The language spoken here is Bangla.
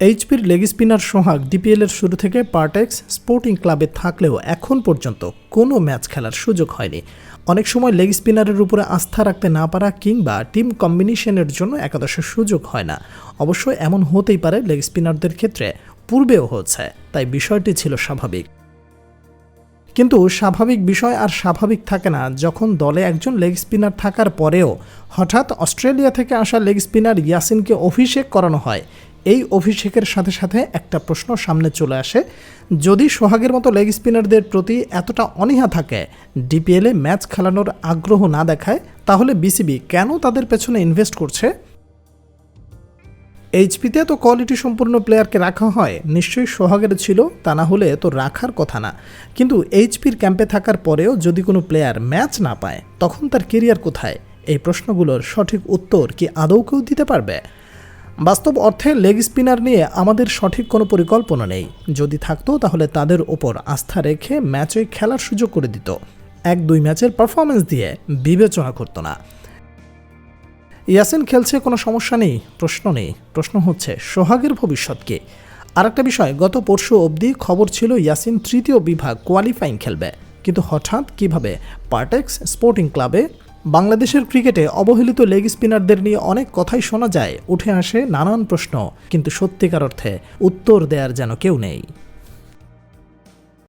এইচপির লেগ স্পিনার সোহাগ ডিপিএলের শুরু থেকে পার্টেক্স স্পোর্টিং ক্লাবে থাকলেও এখন পর্যন্ত কোনো ম্যাচ খেলার সুযোগ হয়নি। অনেক সময় লেগ স্পিনারের উপরে আস্থা রাখতে না পারা কিংবা টিম কম্বিনেশনের জন্য একাদশের সুযোগ হয় না। অবশ্য এমন হতেই পারে লেগ স্পিনারদের ক্ষেত্রে পূর্বেও হচ্ছে তাই বিষয়টি ছিল স্বাভাবিক। কিন্তু স্বাভাবিক বিষয় আর স্বাভাবিক থাকে না, যখন দলে একজন লেগ স্পিনার থাকার পরেও হঠাৎ অস্ট্রেলিয়া থেকে আসা লেগ স্পিনার ইয়াসিনকে অভিষেক করানো হয়। এই অভিষেকের সাথে সাথে একটা প্রশ্ন সামনে চলে আসে। যদি সোহাগের মতো লেগ স্পিনারদের প্রতি এতটা অনীহা থাকে ডিপিএলে ম্যাচ খেলানোর আগ্রহ না দেখায়, তাহলে বিসিবি কেন তাদের পেছনে ইনভেস্ট করছে? এইচপিতে তো কোয়ালিটি সম্পূর্ণ প্লেয়ারকে রাখা হয়, নিশ্চয়ই সোহাগের ছিল, তা না হলে তো রাখার কথা না। কিন্তু এইচপির ক্যাম্পে থাকার পরেও যদি কোনো প্লেয়ার ম্যাচ না পায়, তখন তার কেরিয়ার কোথায়? এই প্রশ্নগুলোর সঠিক উত্তর কি আদৌ কেউ দিতে পারবে? বাস্তব অর্থে লেগ স্পিনার নিয়ে আমাদের সঠিক কোনো পরিকল্পনা নেই। যদি থাকতো, তাহলে তাদের ওপর আস্থা রেখে ম্যাচে খেলার সুযোগ করে দিত। এক দুই ম্যাচের পারফরমেন্স দিয়ে বিবেচনা করতো না। ইয়াসিন খেলছে, কোনো সমস্যা নেই, প্রশ্ন নেই। প্রশ্ন হচ্ছে, সোহাগের ভবিষ্যৎ কি? আরেকটা বিষয়, গত পরশু অবধি খবর ছিল ইয়াসিন তৃতীয় বিভাগ কোয়ালিফাইং খেলবে। কিন্তু হঠাৎ কীভাবে? পার্টেক্স স্পোর্টিং ক্লাবে বাংলাদেশের ক্রিকেটে অবহেলিত লেগ স্পিনারদের নিয়ে অনেক কথাই শোনা যায়, উঠে আসে নানান প্রশ্ন। কিন্তু সত্যিকার অর্থে উত্তর দেয়ার যেন কেউ নেই।